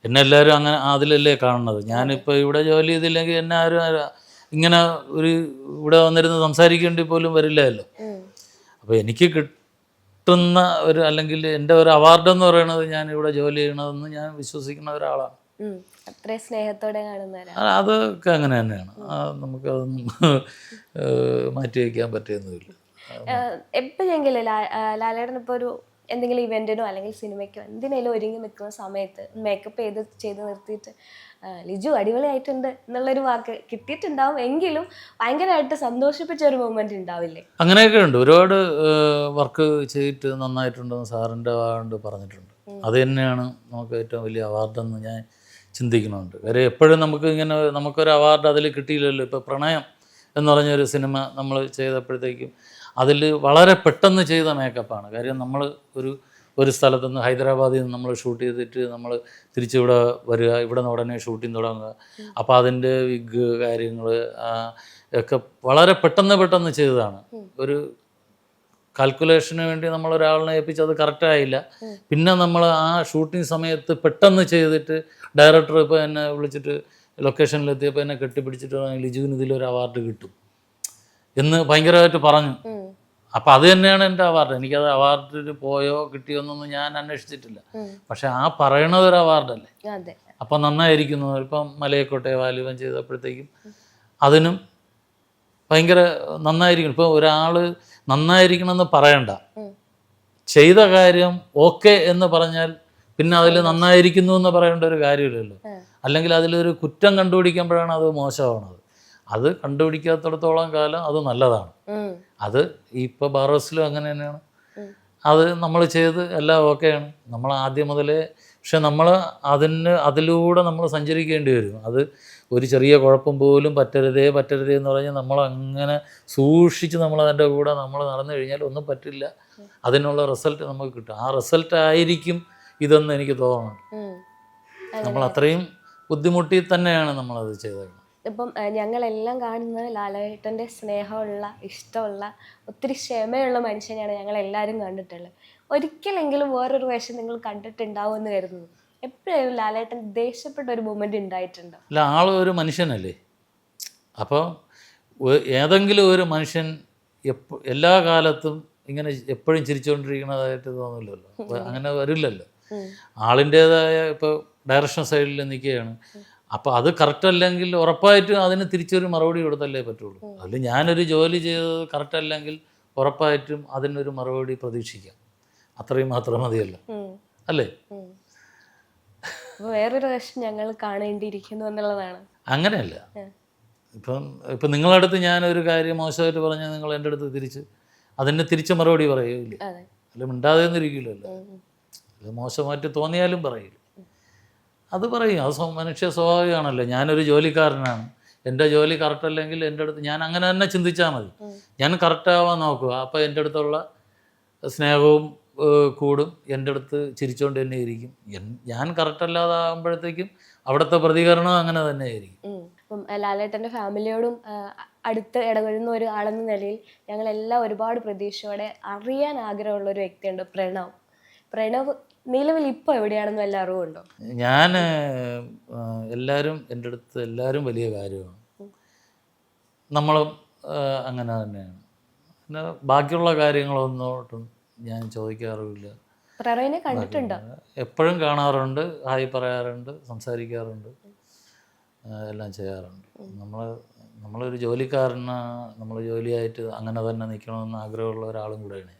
എന്നെ എല്ലാവരും അങ്ങനെ അതിലല്ലേ കാണുന്നത്. ഞാനിപ്പോൾ ഇവിടെ ജോലി ചെയ്തില്ലെങ്കിൽ എന്നെ ആരും ഇങ്ങനെ ഒരു ഇവിടെ വന്നിരുന്ന് സംസാരിക്കേണ്ടി പോലും വരില്ലല്ലോ. അപ്പോൾ എനിക്ക് കിട്ടുന്ന ഒരു അല്ലെങ്കിൽ എന്റെ ഒരു അവാർഡ് എന്ന് പറയുന്നത് ഞാൻ ഇവിടെ ജോലി ചെയ്യണമെന്ന് ഞാൻ വിശ്വസിക്കുന്ന ഒരാളാണ്. അത് അത്രയും സ്നേഹത്തോടെ അതൊക്കെ അങ്ങനെ തന്നെയാണ്. നമുക്കതൊന്നും മാറ്റി വയ്ക്കാൻ പറ്റുന്നില്ല എപ്പോഴെങ്കിലും ലാലേട്ടൻ ഇപ്പോൾ ഒരു എന്തെങ്കിലും ഇവന്റിനോ അല്ലെങ്കിൽ സിനിമയ്ക്കോ എന്തിനേലും ഒരുങ്ങി നിൽക്കുന്ന സമയത്ത് മേക്കപ്പ് ചെയ്ത് ചെയ്ത് നിർത്തിയിട്ട് ലിജു അടിപൊളിയായിട്ടുണ്ട് എന്നുള്ളൊരു വാക്ക് കിട്ടിയിട്ടുണ്ടാവും. എങ്കിലും ഭയങ്കരമായിട്ട് സന്തോഷിപ്പിച്ച ഒരു മൊമെന്റ് ഉണ്ടാവില്ലേ? അങ്ങനെയൊക്കെ ഉണ്ട് ഒരുപാട് വർക്ക് ചെയ്തിട്ട് നന്നായിട്ടുണ്ടെന്ന് സാറിന്റെ പറഞ്ഞിട്ടുണ്ട്. അത് തന്നെയാണ് നമുക്ക് ഏറ്റവും വലിയ അവാർഡെന്ന് ഞാൻ ചിന്തിക്കുന്നുണ്ട്. കാര്യം എപ്പോഴും നമുക്ക് ഇങ്ങനെ നമുക്കൊരു അവാർഡ് അതിൽ കിട്ടിയില്ലല്ലോ. ഇപ്പോൾ പ്രണയം എന്ന് പറഞ്ഞൊരു സിനിമ നമ്മൾ ചെയ്തപ്പോഴത്തേക്കും അതിൽ വളരെ പെട്ടെന്ന് ചെയ്ത മേക്കപ്പാണ് കാര്യം നമ്മൾ ഒരു ഒരു സ്ഥലത്തു നിന്ന് ഹൈദരാബാദിൽ നിന്ന് നമ്മൾ ഷൂട്ട് ചെയ്തിട്ട് നമ്മൾ തിരിച്ചിവിടെ വരിക ഇവിടെ നിന്ന് ഉടനെ ഷൂട്ടിങ് തുടങ്ങുക. അപ്പോൾ അതിന്റെ വിഗ് കാര്യങ്ങൾ ഒക്കെ വളരെ പെട്ടെന്ന് പെട്ടെന്ന് ചെയ്തതാണ്. ഒരു കാൽക്കുലേഷന് വേണ്ടി നമ്മൾ ഒരാളിനെ ഏൽപ്പിച്ച് അത് കറക്റ്റായില്ല പിന്നെ നമ്മൾ ആ ഷൂട്ടിംഗ് സമയത്ത് പെട്ടെന്ന് ചെയ്തിട്ട് ഡയറക്ടർ ഇപ്പോൾ എന്നെ വിളിച്ചിട്ട് ലൊക്കേഷനിലെത്തിയപ്പോൾ എന്നെ കെട്ടിപ്പിടിച്ചിട്ട് ലിജുവിന് ഇതിലൊരു അവാർഡ് കിട്ടും. എന്ന് ഭയങ്കരമായിട്ട് പറഞ്ഞു. അപ്പം അത് തന്നെയാണ് എന്റെ അവാർഡ് എനിക്കത് അവാർഡിൽ പോയോ കിട്ടിയോ എന്നൊന്നും ഞാൻ അന്വേഷിച്ചിട്ടില്ല. പക്ഷെ ആ പറയണത് ഒരു അവാർഡല്ലേ അപ്പം നന്നായിരിക്കുന്നു. ഇപ്പം മലയക്കോട്ടെ വാലിബൻ ചെയ്തപ്പോഴത്തേക്കും അതിനും ഭയങ്കര നന്നായിരിക്കും ഇപ്പോൾ ഒരാൾ നന്നായിരിക്കണമെന്ന് പറയണ്ട. ചെയ്ത കാര്യം ഓക്കെ എന്ന് പറഞ്ഞാൽ പിന്നെ അതിൽ നന്നായിരിക്കുന്നു എന്ന് പറയേണ്ട ഒരു കാര്യമില്ലല്ലോ. അല്ലെങ്കിൽ അതിലൊരു കുറ്റം കണ്ടുപിടിക്കുമ്പോഴാണ് അത് മോശമാണത്. അത് കണ്ടുപിടിക്കാത്തടത്തോളം കാലം അത് നല്ലതാണ്. അത് ഇപ്പോൾ ബാറസിലും അങ്ങനെ തന്നെയാണ്. അത് നമ്മൾ ചെയ്ത് എല്ലാം ഓക്കെയാണ്. നമ്മൾ ആദ്യം മുതലേ പക്ഷെ നമ്മൾ അതിന് അതിലൂടെ നമ്മൾ സഞ്ചരിക്കേണ്ടി വരും. അത് ഒരു ചെറിയ കുഴപ്പം പോലും പറ്റരുതേ പറ്റരുതേ എന്ന് പറഞ്ഞാൽ നമ്മൾ അങ്ങനെ സൂക്ഷിച്ച് നമ്മൾ അതിന്റെ കൂടെ നമ്മൾ നടന്നു കഴിഞ്ഞാൽ ഒന്നും പറ്റില്ല. അതിനുള്ള റിസൾട്ട് നമുക്ക് കിട്ടും. ആ റിസൾട്ട് ആയിരിക്കും ഇതെന്ന് എനിക്ക് തോന്നുന്നു. നമ്മൾ അത്രയും ബുദ്ധിമുട്ടി തന്നെയാണ് നമ്മളത് ചെയ്തേക്കുന്നത് ഇപ്പം ഏഹ്, ഞങ്ങളെല്ലാം കാണുന്നത് ലാലേട്ടന്റെ സ്നേഹമുള്ള ഇഷ്ടമുള്ള ഒത്തിരി ക്ഷമയുള്ള മനുഷ്യനെയാണ് ഞങ്ങൾ എല്ലാവരും കണ്ടിട്ടുള്ളത്. ഒരിക്കലെങ്കിലും വേറൊരു വേഷം നിങ്ങൾ കണ്ടിട്ടുണ്ടാവുമെന്ന് കരുതുന്നു. എപ്പോഴും ലാലേട്ടൻ ദേഷ്യപ്പെട്ട ഒരു മൊമെന്റ് ഉണ്ടായിട്ടുണ്ടോ? അല്ല ആൾ ഒരു മനുഷ്യനല്ലേ? അപ്പോൾ ഏതെങ്കിലും ഒരു മനുഷ്യൻ എപ്പോ എല്ലാ കാലത്തും ഇങ്ങനെ എപ്പോഴും ചിരിച്ചുകൊണ്ടിരിക്കുന്നതായിട്ട് തോന്നില്ലല്ലോ. അങ്ങനെ വരില്ലല്ലോ. ആളിന്റേതായ ഇപ്പോൾ ഡയറക്ഷൻ സൈഡിൽ നിൽക്കുകയാണ്. അപ്പോൾ അത് കറക്റ്റ് അല്ലെങ്കിൽ ഉറപ്പായിട്ടും അതിന് തിരിച്ചൊരു മറുപടി കൊടുത്തല്ലേ പറ്റുള്ളൂ. അതിൽ ഞാനൊരു ജോലി ചെയ്തത് കറക്റ്റ് അല്ലെങ്കിൽ ഉറപ്പായിട്ടും അതിനൊരു മറുപടി പ്രതീക്ഷിക്കാം. അത്രയും മാത്രം മതിയല്ലോ. അല്ലേ? വേറൊരു വശം ഞങ്ങൾ കാണേണ്ടിയിരിക്കുന്നു എന്നുള്ളതാണ്. അങ്ങനെയല്ല. ഇപ്പം ഇപ്പം നിങ്ങളുടെ അടുത്ത് ഞാനൊരു കാര്യം മോശമായിട്ട് പറഞ്ഞാൽ നിങ്ങൾ എന്റെ അടുത്ത് തിരിച്ച് അതിനെ തിരിച്ച് മറുപടി പറയുകയില്ല. അല്ല മിണ്ടാതെ ഇരിക്കില്ലല്ലോ മോശമായിട്ട് തോന്നിയാലും പറയില്ല. അത് പറയും. അത് മനുഷ്യ സ്വാഭാവികമാണല്ലോ. ഞാനൊരു ജോലിക്കാരനാണ്. എന്റെ ജോലി കറക്റ്റ് അല്ലെങ്കിൽ എന്റെ അടുത്ത് ഞാൻ അങ്ങനെ തന്നെ ചിന്തിച്ചാൽ മതി. ഞാൻ കറക്റ്റ് ആവാൻ നോക്കുക. അപ്പോൾ എന്റെ അടുത്തുള്ള സ്നേഹവും കൂടും. എന്റെ അടുത്ത് ചിരിച്ചുകൊണ്ട് തന്നെ ഇരിക്കും. ഞാൻ കറക്റ്റ് അല്ലാതാകുമ്പോഴത്തേക്കും അവിടുത്തെ പ്രതികരണം അങ്ങനെ തന്നെ ആയിരിക്കും. അപ്പം ലാലേട്ടന്റെ ഫാമിലിയോടും അടുത്ത് ഇടപെടുന്ന ഒരു ആളെന്ന നിലയിൽ ഞങ്ങളെല്ലാം ഒരുപാട് പ്രതീക്ഷയോടെ അറിയാൻ ആഗ്രഹമുള്ള ഒരു വ്യക്തിയുണ്ട് പ്രണവ്. പ്രണവ് നിലവിൽ ഇപ്പോൾ എവിടെയാണെന്ന് വല്ല അറിവുണ്ടോ? ഞാൻ എല്ലാവരും എന്റെ അടുത്ത് എല്ലാവരും വലിയ കാര്യമാണ്. നമ്മളും അങ്ങനെ തന്നെയാണ്. പിന്നെ ബാക്കിയുള്ള കാര്യങ്ങളൊന്നോട്ടും ഞാൻ ചോദിക്കാറുമില്ല. കണ്ടിട്ടുണ്ടോ. എപ്പോഴും കാണാറുണ്ട് ഹായ് പറയാറുണ്ട് സംസാരിക്കാറുണ്ട് എല്ലാം ചെയ്യാറുണ്ട്. നമ്മൾ നമ്മളൊരു ജോലിക്കാരന് നമ്മൾ ജോലിയായിട്ട് അങ്ങനെ തന്നെ നിൽക്കണമെന്ന് ആഗ്രഹമുള്ള ഒരാളും കൂടെയാണ്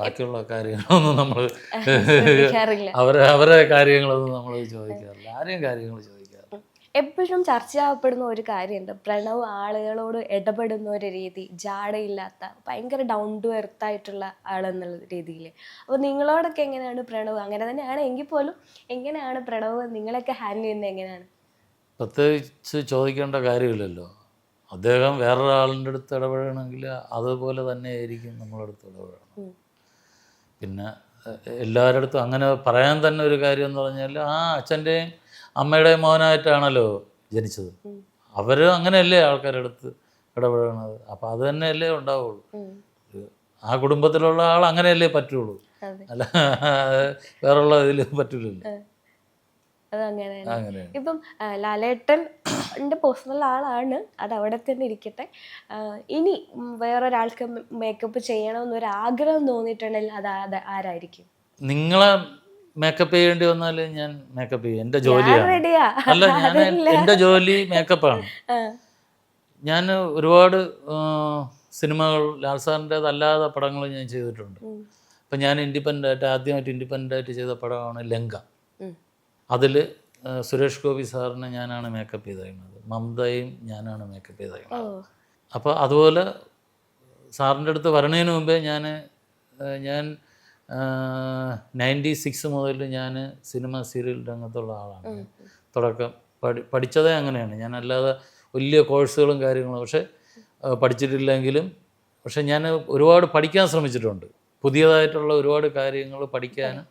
ബാക്കിയുള്ള കാര്യങ്ങളൊന്നും നമ്മൾ അവരെ അവരെ കാര്യങ്ങളൊന്നും നമ്മൾ ചോദിക്കാറില്ല. ആരെയും കാര്യങ്ങൾ ചോദിക്കാറില്ല. എപ്പോഴും ചർച്ചയാവപ്പെടുന്ന ഒരു കാര്യമുണ്ട്. പ്രണവ് ആളുകളോട് ഇടപെടുന്ന ഒരു രീതി ജാടയില്ലാത്ത ഭയങ്കര ഡൗൺ ടു എർത്ത് ആയിട്ടുള്ള ആളെന്നുള്ള രീതിയിൽ അപ്പോൾ നിങ്ങളോടൊക്കെ എങ്ങനെയാണ് പ്രണവ്? അങ്ങനെ തന്നെയാണ് എങ്കിൽ പോലും എങ്ങനെയാണ് പ്രണവ്? നിങ്ങളൊക്കെ ഹാൻഡിൽ ചെയ്യുന്നത് എങ്ങനെയാണ്? പ്രത്യേകിച്ച് ചോദിക്കേണ്ട കാര്യമില്ലല്ലോ. അദ്ദേഹം വേറൊരാളിന്റെ അടുത്ത് ഇടപെടണമെങ്കിൽ അതുപോലെ തന്നെ ആയിരിക്കും നമ്മളടുത്ത് ഇടപെടണം പിന്നെ എല്ലാവരുടെ അടുത്തും അങ്ങനെ പറയാൻ തന്നെ ഒരു കാര്യം എന്ന് പറഞ്ഞാൽ ആ അച്ഛന്റെയും അമ്മയുടെയും മോനായിട്ടാണല്ലോ ജനിച്ചത്. അവർ അങ്ങനെയല്ലേ ആൾക്കാരുടെ അടുത്ത് ഇടപെടണത് അപ്പം അത് തന്നെയല്ലേ ഉണ്ടാവുള്ളൂ. ആ കുടുംബത്തിലുള്ള ആൾ അങ്ങനെയല്ലേ പറ്റുള്ളൂ. അല്ല വേറുള്ള ഇതിൽ അങ്ങനെയാണ്. ഇപ്പം ലാലേട്ടൻ എന്റെ പേഴ്സണൽ ആളാണ്. അത് അവിടെ തന്നെ ഇരിക്കട്ടെ. ഇനി വേറൊരാൾക്ക് മേക്കപ്പ് ചെയ്യണമെന്നൊരു ആഗ്രഹം തോന്നിയിട്ടുണ്ടെങ്കിൽ അത് ആരായിരിക്കും? നിങ്ങളെ മേക്കപ്പ് ചെയ്യേണ്ടി വന്നാൽ ഞാൻ മേക്കപ്പ് ചെയ്യും. എന്റെ ജോലിയാണ്. അല്ല ഞാൻ എന്റെ ജോലി മേക്കപ്പാണ് ഞാൻ ഒരുപാട് സിനിമകൾ ലാൽ സാറിന്റെതല്ലാതെ പടങ്ങൾ ഞാൻ ചെയ്തിട്ടുണ്ട്. അപ്പം ഞാൻ ഇൻഡിപെൻഡന്റ് ആയിട്ട് ആദ്യമായിട്ട് ഇൻഡിപെൻഡന്റ് ആയിട്ട് ചെയ്ത പടമാണ് ലങ്ക. അതിൽ സുരേഷ് ഗോപി സാറിനെ ഞാനാണ് മേക്കപ്പ് ചെയ്തേക്കുന്നത്. മമതയും ഞാനാണ് മേക്കപ്പ് ചെയ്തേക്കുന്നത്. അപ്പോൾ അതുപോലെ സാറിന്റെ അടുത്ത് വരണതിന് മുമ്പേ ഞാൻ ഞാൻ നയന്റി സിക്സ് മുതൽ ഞാൻ സിനിമ സീരിയൽ രംഗത്തുള്ള ആളാണ്. തുടക്കം പഠി പഠിച്ചതേ അങ്ങനെയാണ്. ഞാൻ അല്ലാതെ വലിയ കോഴ്സുകളും കാര്യങ്ങളും പക്ഷേ പഠിച്ചിട്ടില്ലെങ്കിലും പക്ഷേ ഞാൻ ഒരുപാട് പഠിക്കാൻ ശ്രമിച്ചിട്ടുണ്ട്. പുതിയതായിട്ടുള്ള ഒരുപാട് കാര്യങ്ങൾ പഠിക്കാനും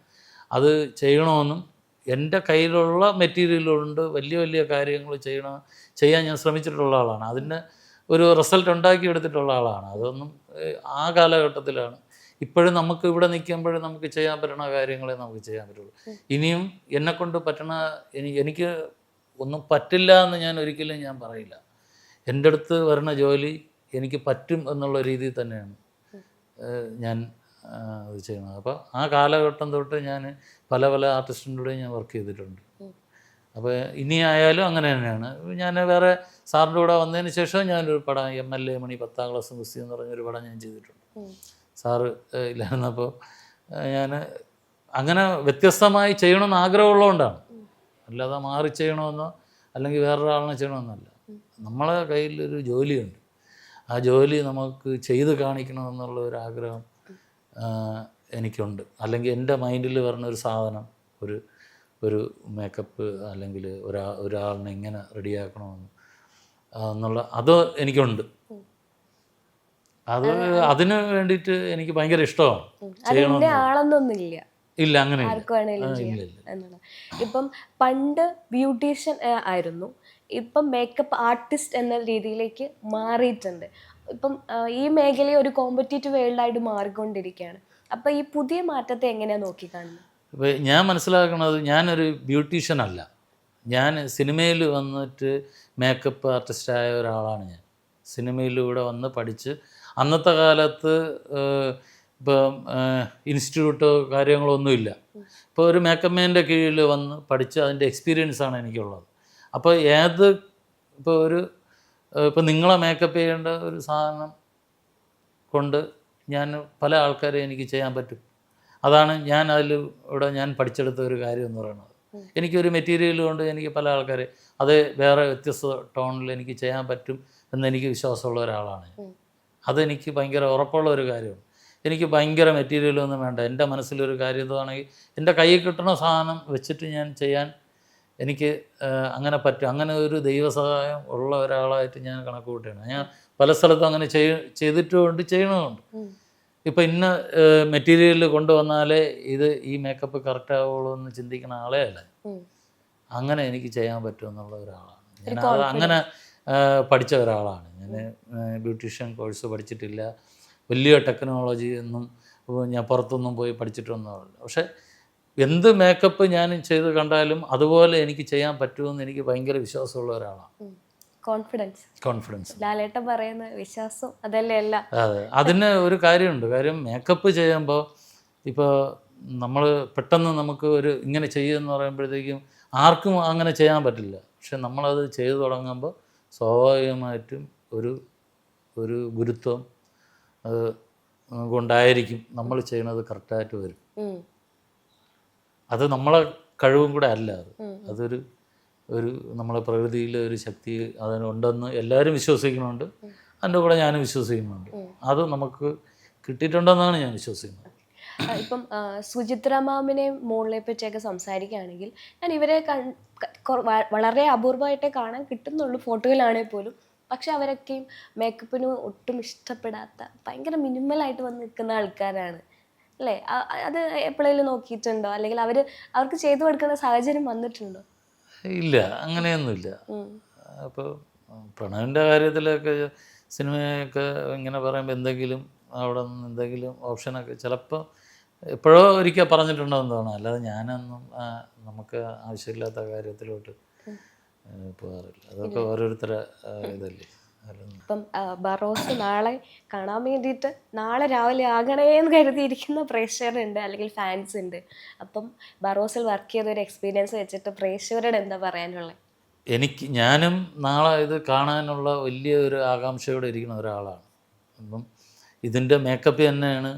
അത്. ചെയ്യണമെന്നും എന്റെ കയ്യിലുള്ള മെറ്റീരിയലുകൊണ്ട് വലിയ വലിയ കാര്യങ്ങൾ ചെയ്യണം ചെയ്യാൻ ഞാൻ ശ്രമിച്ചിട്ടുള്ള ആളാണ്. അതിന്റെ ഒരു റിസൾട്ട് ഉണ്ടാക്കി എടുത്തിട്ടുള്ള ആളാണ്. അതൊന്നും ആ കാലഘട്ടത്തിലാണ് ഇപ്പോഴും നമുക്ക് ഇവിടെ നിൽക്കുമ്പോഴും നമുക്ക് ചെയ്യാൻ പറ്റുന്ന കാര്യങ്ങളെ നമുക്ക് ചെയ്യാൻ പറ്റുള്ളൂ. ഇനിയും എന്നെക്കൊണ്ട് പറ്റണ എനിക്ക് ഒന്നും പറ്റില്ല എന്ന് ഞാൻ ഒരിക്കലും ഞാൻ പറയില്ല. എന്റെ അടുത്ത് വരണ ജോലി എനിക്ക് പറ്റും എന്നുള്ള രീതിയിൽ തന്നെയാണ് ഞാൻ അത് ഇത് ചെയ്യുന്നത്. അപ്പോൾ ആ കാലഘട്ടം തൊട്ട് ഞാൻ പല പല ആർട്ടിസ്റ്റിന്റെ ഞാൻ വർക്ക് ചെയ്തിട്ടുണ്ട്. അപ്പോൾ ഇനി ആയാലും അങ്ങനെ തന്നെയാണ്. ഞാൻ വേറെ സാറിന്റെ കൂടെ വന്നതിന് ശേഷം ഞാനൊരു പടം എം എൽ എ മണി പത്താം ക്ലാസ് മിസ്സി എന്ന് പറഞ്ഞൊരു പടം ഞാൻ ചെയ്തിട്ടുണ്ട്. സാറ് ഇല്ലായിരുന്നപ്പോൾ ഞാൻ അങ്ങനെ വ്യത്യസ്തമായി ചെയ്യണമെന്ന് ആഗ്രഹമുള്ളതുകൊണ്ടാണ്. അല്ലാതെ മാറി ചെയ്യണമെന്നോ അല്ലെങ്കിൽ വേറൊരാളിനെ ചെയ്യണമെന്നല്ല നമ്മളെ കയ്യിലൊരു ജോലിയുണ്ട്. ആ ജോലി നമുക്ക് ചെയ്ത് കാണിക്കണമെന്നുള്ള ഒരു ആഗ്രഹം എനിക്കുണ്ട്. അല്ലെങ്കിൽ എന്റെ മൈൻഡിൽ വരുന്ന ഒരു സാധനം ഒരു ഒരു മേക്കപ്പ് അല്ലെങ്കിൽ ഒരാ ഒരാളിനെ എങ്ങനെ റെഡിയാക്കണമെന്ന് എന്നുള്ള അത് എനിക്കുണ്ട്. അത് അതിന് വേണ്ടിയിട്ട് എനിക്ക് ഭയങ്കര ഇഷ്ടമാണ്. ആളെന്നൊന്നുമില്ല. ഇല്ല അങ്ങനെ. ആർക്ക് ഇപ്പം പണ്ട് ബ്യൂട്ടീഷ്യൻ ആയിരുന്നു. ഇപ്പം മേക്കപ്പ് ആർട്ടിസ്റ്റ് എന്ന രീതിയിലേക്ക് മാറിയിട്ടുണ്ട്. ഇപ്പം ഈ മേഖലയെ ഒരു കോമ്പറ്റീറ്റീവ് വേൾഡായിട്ട് മാറിക്കൊണ്ടിരിക്കുകയാണ്. അപ്പം ഈ പുതിയ മാറ്റത്തെ എങ്ങനെയാണ് നോക്കിക്കാണുന്നത്? ഇപ്പോൾ ഞാൻ മനസ്സിലാക്കുന്നത് ഞാനൊരു ബ്യൂട്ടീഷ്യൻ അല്ല. ഞാൻ സിനിമയിൽ വന്നിട്ട് മേക്കപ്പ് ആർട്ടിസ്റ്റായ ഒരാളാണ് ഞാൻ. സിനിമയിലൂടെ വന്ന് പഠിച്ച് അന്നത്തെ കാലത്ത് ഇപ്പോൾ ഇപ്പം ഇൻസ്റ്റിറ്റ്യൂട്ടോ കാര്യങ്ങളോ ഒന്നുമില്ല. ഇപ്പോൾ ഒരു മേക്കമ്മേന്റെ കീഴിൽ വന്ന് പഠിച്ച് അതിന്റെ എക്സ്പീരിയൻസ് ആണ് എനിക്കുള്ളത്. അപ്പോൾ ഏത് ഇപ്പോൾ ഒരു ഇപ്പോൾ നിങ്ങളെ മേക്കപ്പ് ചെയ്യേണ്ട ഒരു സാധനം കൊണ്ട് ഞാൻ പല ആൾക്കാരെ എനിക്ക് ചെയ്യാൻ പറ്റും. അതാണ് ഞാൻ അതിൽ ഇവിടെ ഞാൻ പഠിച്ചെടുത്ത ഒരു കാര്യം എന്ന് പറയുന്നത്. എനിക്കൊരു മെറ്റീരിയൽ കൊണ്ട് എനിക്ക് പല ആൾക്കാരെ അത് വേറെ വ്യത്യസ്ത ടോണിൽ എനിക്ക് ചെയ്യാൻ പറ്റും എന്ന് എനിക്ക് വിശ്വാസമുള്ള ഒരാളാണ്. അതെനിക്ക് ഭയങ്കര ഉറപ്പുള്ള ഒരു കാര്യമാണ്. എനിക്ക് ഭയങ്കര മെറ്റീരിയലൊന്നും വേണ്ട. എന്റെ മനസ്സിലൊരു കാര്യം എന്താണെങ്കിൽ എന്റെ കയ്യിൽ കിട്ടുന്ന സാധനം വെച്ചിട്ട് ഞാൻ ചെയ്യാൻ എനിക്ക് അങ്ങനെ പറ്റും. അങ്ങനെ ഒരു ദൈവസഹായം ഉള്ള ഒരാളായിട്ട് ഞാൻ കണക്ക് കൂട്ടുകയാണ്. ഞാൻ പല സ്ഥലത്തും അങ്ങനെ ചെയ് ചെയ്തിട്ടുമുണ്ട് ചെയ്യണമുണ്ട് ഇപ്പം ഇന്ന മെറ്റീരിയൽ കൊണ്ടുവന്നാലേ ഇത് ഈ മേക്കപ്പ് കറക്റ്റ് ആവുള്ളൂ എന്ന് ചിന്തിക്കുന്ന ആളെ അല്ല അങ്ങനെ എനിക്ക് ചെയ്യാൻ പറ്റുമെന്നുള്ള ഒരാളാണ്. ഞാൻ അങ്ങനെ പഠിച്ച ഒരാളാണ്. ഞാൻ ബ്യൂട്ടീഷ്യൻ കോഴ്സ് പഠിച്ചിട്ടില്ല. വലിയ ടെക്നോളജി ഒന്നും ഞാൻ പുറത്തൊന്നും പോയി പഠിച്ചിട്ടൊന്നുമില്ല പക്ഷേ എന്ത് മേക്കപ്പ് ഞാൻ ചെയ്ത് കണ്ടാലും അതുപോലെ എനിക്ക് ചെയ്യാൻ പറ്റുമെന്ന് എനിക്ക് ഭയങ്കര വിശ്വാസമുള്ള ഒരാളാണ്. കോൺഫിഡൻസ് കോൺഫിഡൻസ് ലാലേട്ടൻ പറയുന്ന വിശ്വാസം അതല്ലേ അല്ല? അതെ. അതിന് ഒരു കാര്യമുണ്ട്. കാര്യം മേക്കപ്പ് ചെയ്യുമ്പോൾ ഇപ്പോൾ നമ്മൾ പെട്ടെന്ന് നമുക്ക് ഒരു ഇങ്ങനെ ചെയ്യുമെന്ന് പറയുമ്പോഴത്തേക്കും ആർക്കും അങ്ങനെ ചെയ്യാൻ പറ്റില്ല. പക്ഷെ നമ്മളത് ചെയ്തു തുടങ്ങുമ്പോൾ സ്വാഭാവികമായിട്ടും ഒരു ഒരു ഗുരുത്വം അത് കൊണ്ടായിരിക്കും നമ്മൾ ചെയ്യണത് കറക്റ്റായിട്ട് വരും. അത് നമ്മളെ കഴിവും കൂടെ അല്ല അത്. അതൊരു ഒരു നമ്മളെ പ്രകൃതിയിലെ ഒരു ശക്തി അതിനുണ്ടെന്ന് എല്ലാവരും വിശ്വസിക്കുന്നുണ്ട്. അതിന്റെ കൂടെ ഞാനും വിശ്വസിക്കുന്നുണ്ട്. അത് നമുക്ക് കിട്ടിയിട്ടുണ്ടെന്നാണ് ഞാൻ വിശ്വസിക്കുന്നത്. ഇപ്പം സുചിത്ര മാമിനെയും മോളിനെ പറ്റിയൊക്കെ സംസാരിക്കുകയാണെങ്കിൽ ഞാൻ ഇവരെ വളരെ അപൂർവമായിട്ടേ കാണാൻ കിട്ടുന്നുള്ളൂ ഫോട്ടോയിലാണെങ്കിൽ പോലും. പക്ഷെ അവരൊക്കെയും മേക്കപ്പിന് ഒട്ടും ഇഷ്ടപ്പെടാത്ത ഭയങ്കര മിനിമലായിട്ട് വന്ന് നിൽക്കുന്ന ആൾക്കാരാണ്. അല്ലേ? അത് എപ്പോഴെങ്കിലും നോക്കിയിട്ടുണ്ടോ? അല്ലെങ്കിൽ അവർ അവർക്ക് ചെയ്തു കൊടുക്കുന്ന സാഹചര്യം വന്നിട്ടുണ്ടോ? ഇല്ല അങ്ങനെയൊന്നുമില്ല. അപ്പോൾ പ്രണവിന്റെ കാര്യത്തിലൊക്കെ സിനിമയൊക്കെ ഇങ്ങനെ പറയുമ്പോൾ എന്തെങ്കിലും അവിടെ നിന്ന് എന്തെങ്കിലും ഓപ്ഷനൊക്കെ ചിലപ്പോൾ എപ്പോഴോ ഒരിക്കൽ പറഞ്ഞിട്ടുണ്ടെന്ന് തോന്നുന്നു അല്ലാതെ ഞാനൊന്നും നമുക്ക് ആവശ്യമില്ലാത്ത കാര്യത്തിലോട്ട് പോകാറില്ല. അതൊക്കെ ഓരോരുത്തരെ ഇതല്ലേ. ഇപ്പം ബറോസ് നാളെ കാണാൻ വേണ്ടിയിട്ട് നാളെ രാവിലെ ആകണേ എന്ന് കരുതിയിരിക്കുന്ന പ്രേക്ഷകരുണ്ട് അല്ലെങ്കിൽ ഫാൻസ് ഉണ്ട്. അപ്പം ബറോസിൽ വർക്ക് ചെയ്ത ഒരു എക്സ്പീരിയൻസ് വെച്ചിട്ട് പ്രേക്ഷകരോട് എന്താ പറയാനുള്ളത് എനിക്ക് ഞാനും നാളെ ഇത് കാണാനുള്ള വലിയ ഒരു ആകാംക്ഷയോടെ ഇരിക്കുന്ന ഒരാളാണ്. അപ്പം ഇതിന്റെ മേക്കപ്പ് തന്നെയാണ്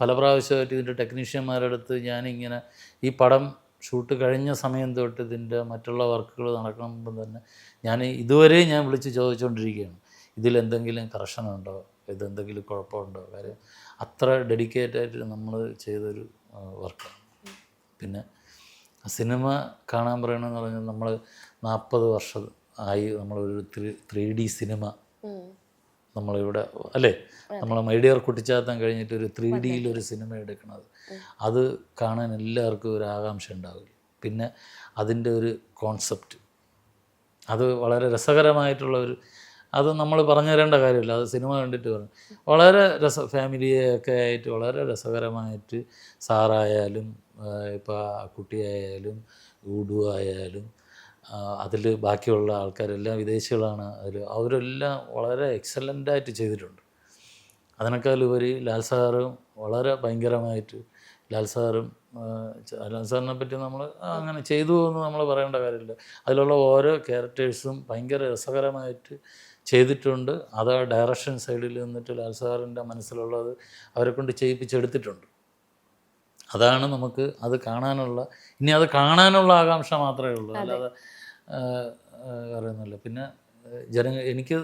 പല പ്രാവശ്യമായിട്ട് ഇതിന്റെ ടെക്നീഷ്യന്മാരുടെ അടുത്ത് ഞാനിങ്ങനെ ഈ പടം ഷൂട്ട് കഴിഞ്ഞ സമയം തൊട്ട് ഇതിന്റെ മറ്റുള്ള വർക്കുകൾ നടക്കുമ്പോൾ തന്നെ ഞാൻ ഇതുവരെ ഞാൻ വിളിച്ച് ചോദിച്ചുകൊണ്ടിരിക്കുകയാണ് ഇതിലെന്തെങ്കിലും കറക്ഷനുണ്ടോ ഇതെന്തെങ്കിലും കുഴപ്പമുണ്ടോ? കാര്യം അത്ര ഡെഡിക്കേറ്റ് ആയിട്ട് നമ്മൾ ചെയ്തൊരു വർക്കാണ്. പിന്നെ സിനിമ കാണാൻ പറയണമെന്ന് പറഞ്ഞാൽ നമ്മൾ നാൽപ്പത് വർഷം ആയി നമ്മളൊരു ത്രീ ത്രീ ഡി സിനിമ നമ്മളിവിടെ അല്ലേ? നമ്മൾ മൈഡിയർ കുട്ടിച്ചാത്തം കഴിഞ്ഞിട്ട് ഒരു ത്രീ ഡിയിൽ ഒരു സിനിമ എടുക്കുന്നത് അത് കാണാൻ എല്ലാവർക്കും ഒരു ആകാംക്ഷ ഉണ്ടാവില്ല. പിന്നെ അതിന്റെ ഒരു കോൺസെപ്റ്റ് അത് വളരെ രസകരമായിട്ടുള്ള ഒരു അത് നമ്മൾ പറഞ്ഞു തരേണ്ട കാര്യമില്ല. അത് സിനിമ കണ്ടിട്ട് പറഞ്ഞു. വളരെ രസ ഫാമിലിയൊക്കെ ആയിട്ട് വളരെ രസകരമായിട്ട് സാറായാലും ഇപ്പോൾ കുട്ടിയായാലും ഊഡു ആയാലും അതിൽ ബാക്കിയുള്ള ആൾക്കാരെല്ലാം വിദേശികളാണ് അതിൽ അവരെല്ലാം വളരെ എക്സലന്റായിട്ട് ചെയ്തിട്ടുണ്ട്. അതിനേക്കാളുപരി ലാൽ സാറും വളരെ ഭയങ്കരമായിട്ട് ലാൽ സാറും ലാൽ സാറിനെ പറ്റി നമ്മൾ അങ്ങനെ ചെയ്തു എന്ന് നമ്മൾ പറയേണ്ട കാര്യമില്ല. അതിലുള്ള ഓരോ ക്യാരക്ടേഴ്സും ഭയങ്കര രസകരമായിട്ട് ചെയ്തിട്ടുണ്ട്. അത് ആ ഡയറക്ഷൻ സൈഡിൽ നിന്നിട്ട് ലാൽ സാറിന്റെ മനസ്സിലുള്ളത് അവരെ കൊണ്ട് ചെയ്യിപ്പിച്ചെടുത്തിട്ടുണ്ട്. അതാണ് നമുക്ക് അത് കാണാനുള്ള ഇനി അത് കാണാനുള്ള ആകാംക്ഷ മാത്രമേ ഉള്ളൂ. അല്ലാതെ അറിയുന്നില്ല. പിന്നെ ജന എനിക്ക്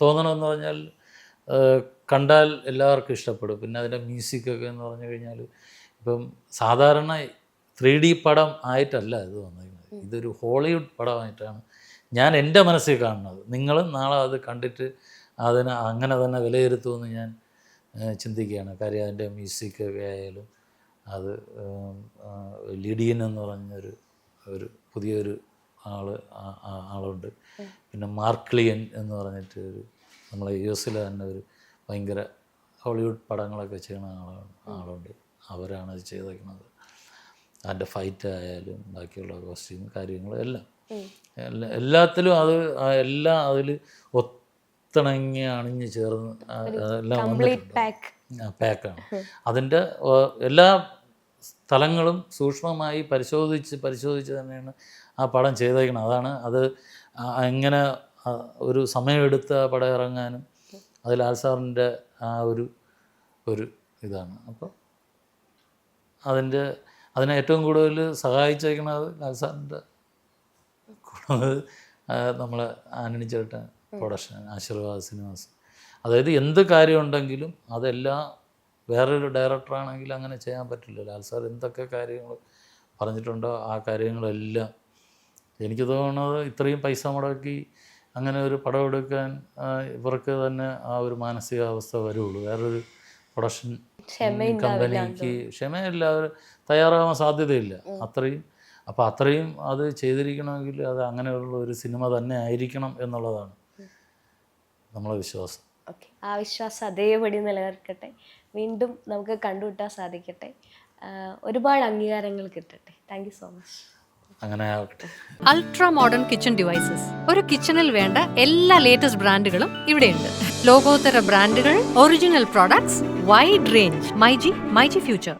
തോന്നണമെന്ന് പറഞ്ഞാൽ കണ്ടാൽ എല്ലാവർക്കും ഇഷ്ടപ്പെടും. പിന്നെ അതിന്റെ മ്യൂസിക്കൊക്കെ എന്ന് പറഞ്ഞു കഴിഞ്ഞാൽ ഇപ്പം സാധാരണ ത്രീ ഡി പടം ആയിട്ടല്ല ഇത് വന്നിരിക്കുന്നത്. ഇതൊരു ഹോളിവുഡ് പടമായിട്ടാണ് ഞാൻ എന്റെ മനസ്സിൽ കാണുന്നത്. നിങ്ങളും നാളെ അത് കണ്ടിട്ട് അതിനെ അങ്ങനെ തന്നെ വിലയിരുത്തുമെന്ന് ഞാൻ ചിന്തിക്കുകയാണ്. കാര്യം അതിന്റെ മ്യൂസിക്കൊക്കെ ആയാലും. അത് ലിഡിയൻ എന്ന് പറഞ്ഞൊരു ഒരു പുതിയൊരു ആൾ ആളുണ്ട്. പിന്നെ മാർക്ലിയൻ എന്ന് പറഞ്ഞിട്ട് ഒരു നമ്മളെ യു എസിലെ തന്നെ ഒരു ഭയങ്കര ഹോളിവുഡ് പടങ്ങളൊക്കെ ചെയ്യുന്ന ആളാണ് ആളുണ്ട്. അവരാണ് അത് ചെയ്തേക്കുന്നത് അതിന്റെ ഫൈറ്റ് ആയാലും ബാക്കിയുള്ള കോസ്റ്റ്യൂം കാര്യങ്ങളും എല്ലാം. എല്ലാ എല്ലാത്തിലും അത് എല്ലാം അതിൽ ഒത്തിണങ്ങി അണിഞ്ഞ് ചേർന്ന് എല്ലാം പാക്കാണ് അതിന്റെ എല്ലാ സ്ഥലങ്ങളും സൂക്ഷ്മമായി പരിശോധിച്ച് പരിശോധിച്ച് തന്നെയാണ് ആ പടം ചെയ്തേക്കുന്നത്. അതാണ് അത് എങ്ങനെ ഒരു സമയമെടുത്ത് ആ പടം ഇറങ്ങാനും അതിൽ ആൽസാറിന്റെ ആ ഒരു ഒരു ഇതാണ്. അപ്പോൾ അതിന്റെ അതിനെ ഏറ്റവും കൂടുതൽ സഹായിച്ചേക്കുന്നത് ലാൽസാറിന്റെ നമ്മളെ ആനണി ചേട്ടൻ പ്രൊഡക്ഷൻ ആശീർവാദ് സിനിമാസ്. അതായത് എന്ത് കാര്യമുണ്ടെങ്കിലും അതെല്ലാം വേറൊരു ഡയറക്ടറാണെങ്കിൽ അങ്ങനെ ചെയ്യാൻ പറ്റില്ല ലാൽ സാർ എന്തൊക്കെ കാര്യങ്ങൾ പറഞ്ഞിട്ടുണ്ടോ ആ കാര്യങ്ങളെല്ലാം. എനിക്ക് തോന്നുന്നത് ഇത്രയും പൈസ മുടക്കി അങ്ങനെ ഒരു പടം എടുക്കാൻ ഇവർക്ക് തന്നെ ആ ഒരു മാനസികാവസ്ഥ വരുള്ളൂ വേറൊരു പ്രൊഡക്ഷൻ കമ്പനിക്ക് ക്ഷമയില്ല അവർ തയ്യാറാവാൻ സാധ്യതയില്ല. അത്രയും അപ്പോൾ അത്രയും അത് ചെയ്തിരിക്കണമെങ്കിൽ അത് അങ്ങനെയുള്ള ഒരു സിനിമ തന്നെ ആയിരിക്കണം എന്നുള്ളതാണ് നമ്മളെ വിശ്വാസം. ഓക്കെ. ആ വിശ്വാസം അതേപടി നിലനിർക്കട്ടെ. വീണ്ടും നമുക്ക് കണ്ടുകിട്ടാൻ സാധിക്കട്ടെ. ഒരുപാട് അംഗീകാരങ്ങൾ കിട്ടട്ടെ. താങ്ക് യു സോ മച്ച് അങ്ങനെ ആവട്ടെ. അൾട്രാ മോഡേൺ കിച്ചൺ ഡിവൈസസ് ഒരു കിച്ചണിൽ വേണ്ട എല്ലാ ലേറ്റസ്റ്റ് ബ്രാൻഡുകളും ഇവിടെയുണ്ട്. ലോകോത്തര ബ്രാൻഡുകൾ original products wide range myG myG future